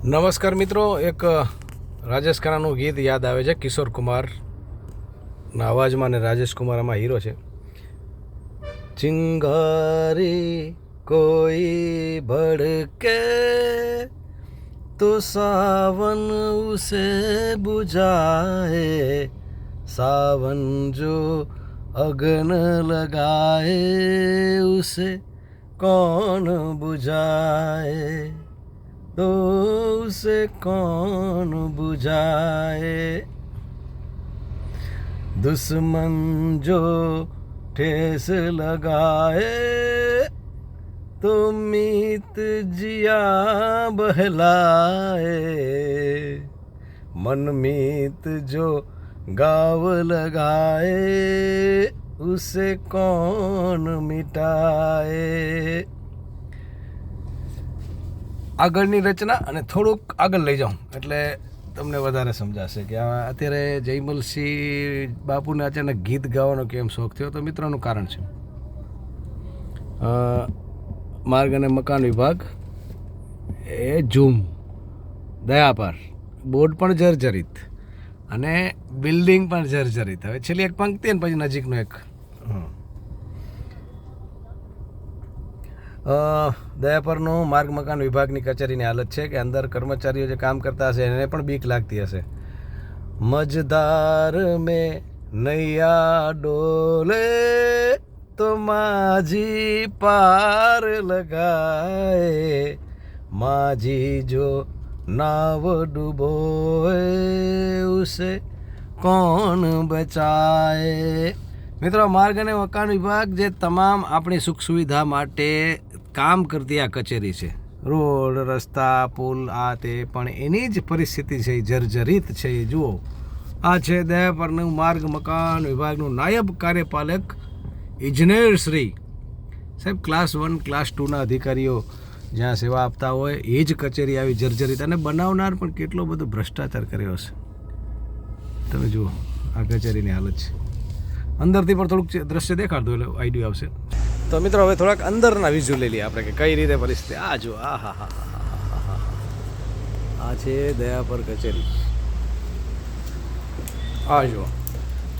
નમસ્કાર મિત્રો, એક રાજેશ ખરાનું ગીત યાદ આવે છે, કિશોર કુમારના અવાજમાં અને રાજેશ કુમાર આમાં હીરો છે. ચિંગારી કોઈ ભડકે તો સાવન ઉસે બુજાએ, સાવન જો અગ્ન લગાય ઉસે કોણ બુજાએ? तो उसे कौन बुझाए? दुश्मन जो ठेस लगाए तो मीत जिया बहलाए। मन मीत जो गाव लगाए, उसे कौन मिटाए? આગળની રચના અને થોડુંક આગળ લઈ જાઉં. એટલે તમને વધારે સમજાશે કે અત્યારે જયમલસિંહ બાપુને અચાનક ગીત ગાવાનો કેમ શોખ થયો? તો મિત્રોનું કારણ છે. માર્ગ અને મકાન વિભાગ એ ઝૂમ, દયાપાર, બોર્ડ પણ જર્જરિત અને બિલ્ડિંગ પણ જર્જરિત. હવે છેલ્લી એક પંક્તિ અને પછી નજીકનો એક. હં. દયાપરનું માર્ગ, મકાન વિભાગની કચેરીની હાલત છે કે અંદર કર્મચારીઓ જે કામ કરતા હશે એને પણ બીક લાગતી હશે. મજદાર મેં નૈયા ડોલે તો માજી પાર લગાએ. માજી જો નાવ ડૂબોએ, ઉસે કોણ બચાય મિત્રો, માર્ગ અને મકાન વિભાગ જે તમામ આપણી સુખ સુવિધા માટે કામ કરતી આ કચેરી છે. રોડ, રસ્તા, પુલ, આ તે, પણ એની જ પરિસ્થિતિ છે જર્જરિત છે, એ જુઓ. આ છે દયાપરનું માર્ગ, મકાન વિભાગનું નાયબ કાર્યપાલક ઇજનેર શ્રી. સાહેબ ક્લાસ વન ક્લાસ ટુના અધિકારીઓ જ્યાં સેવા આપતા હોય, એ જ કચેરી આવી જર્જરિત અને બનાવનાર પણ કેટલો બધો ભ્રષ્ટાચાર કર્યો હશે. તમે જુઓ, આ કચેરીની હાલત છે. અંદરથી પણ થોડુંક દ્રશ્ય દેખાડતું એટલે આઈડિયો આવશે. તો મિત્રો હવે થોડાક અંદરના વિઝ્યુ લઈ લઈએ આપણે કે કઈ રીતે પરિસ્થિતિ આ જો આ હા હા હા હા હા હા આ છે દયાપર કચેરી. આ જો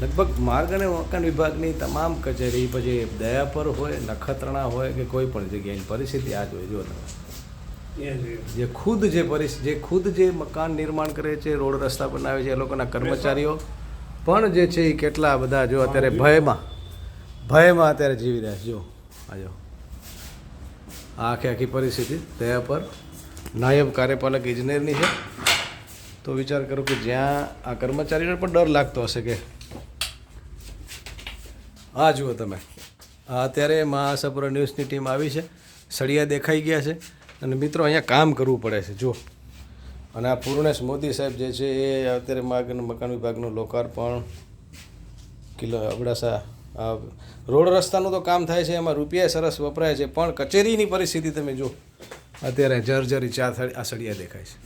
લગભગ માર્ગ અને મકાન વિભાગની તમામ કચેરી પછી દયાપર હોય નખત્રણા હોય કે કોઈ પણ જગ્યાની પરિસ્થિતિ આ જોઈએ જો તમે. જે ખુદ જે પરિસ જે ખુદ જે મકાન નિર્માણ કરે છે રોડ રસ્તા બનાવે છે એ લોકોના કર્મચારીઓ પણ જે છે એ કેટલા બધા જો અત્યારે ભયમાં ભયમાં અત્યારે જીવી રહ્યા છે જો આ જો આ આખી આખી પરિસ્થિતિ, દયા પર. નાયબ કાર્યપાલક ઇજનેરની છે. તો વિચાર કરો કે જ્યાં આ કર્મચારીને પણ ડર લાગતો હશે કે આ જુઓ તમે. આ અત્યારે મહાસાપુરા ન્યૂઝની ટીમ આવી છે. સળિયા દેખાઈ ગયા છે. અને મિત્રો, અહીંયા કામ કરવું પડે છે. જુઓ. અને આ પૂર્ણેશ મોદી સાહેબ જે છે, એ અત્યારે માર્ગ મકાન વિભાગનું લોકાર્પણ કિલો અબડાસા રોડ રસ્તાનું તો કામ થાય છે, એમાં રૂપિયા સરસ વપરાય છે, પણ કચેરીની પરિસ્થિતિ તમે જો અત્યારે જર્જરી ચા આસળિયા દેખાય છે.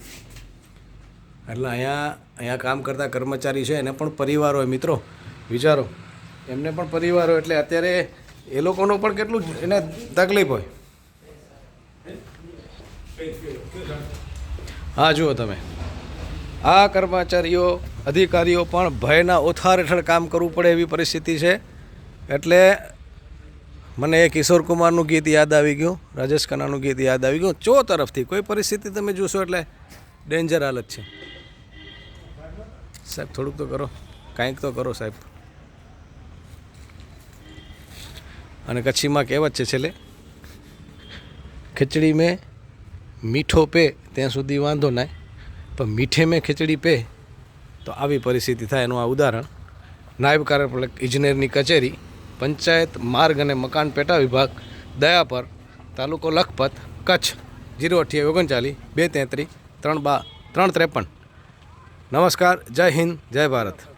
એટલે અહીંયા અહીંયા કામ કરતા કર્મચારી છે, એને પણ પરિવાર હોય. મિત્રો, વિચારો. એમને પણ પરિવાર હોય, એટલે અત્યારે એ લોકોનો પણ કેટલું એને તકલીફ હોય. હા, જુઓ તમે. આ કર્મચારીઓ, અધિકારીઓ પણ ભયના ઓથાર હેઠળ કામ કરવું પડે એવી પરિસ્થિતિ છે. એટલે મને એ કિશોર કુમારનું ગીત યાદ આવી ગયું, રાજેશ ખન્નાનું ગીત યાદ આવી ગયું. ચો તરફથી કોઈ પરિસ્થિતિ તમે જોશો એટલે ડેન્જર હાલત છે. સાહેબ, થોડુંક તો કરો. કાંઈક તો કરો સાહેબ. અને કચ્છીમાં કહેવત છે છેલ્લે, ખીચડી મેં મીઠો પે, ત્યાં સુધી વાંધો ના પણ મીઠે મેં ખીચડી પે. તો આવી પરિસ્થિતિ થાય એનું આ ઉદાહરણ. નાયબ કાર્યપાલક ઇજનેરની કચેરી પંચાયત, માર્ગ અને મકાન પેટા વિભાગ, દયાપર, તાલુકો લખપત, કચ્છ, જીરો અઠ્યાવીસ ઓગણચાલીસ, બે તેત્રીસ, ત્રણ બા, ત્રણ ત્રેપન. નમસ્કાર, જય હિન્દ, જય ભારત.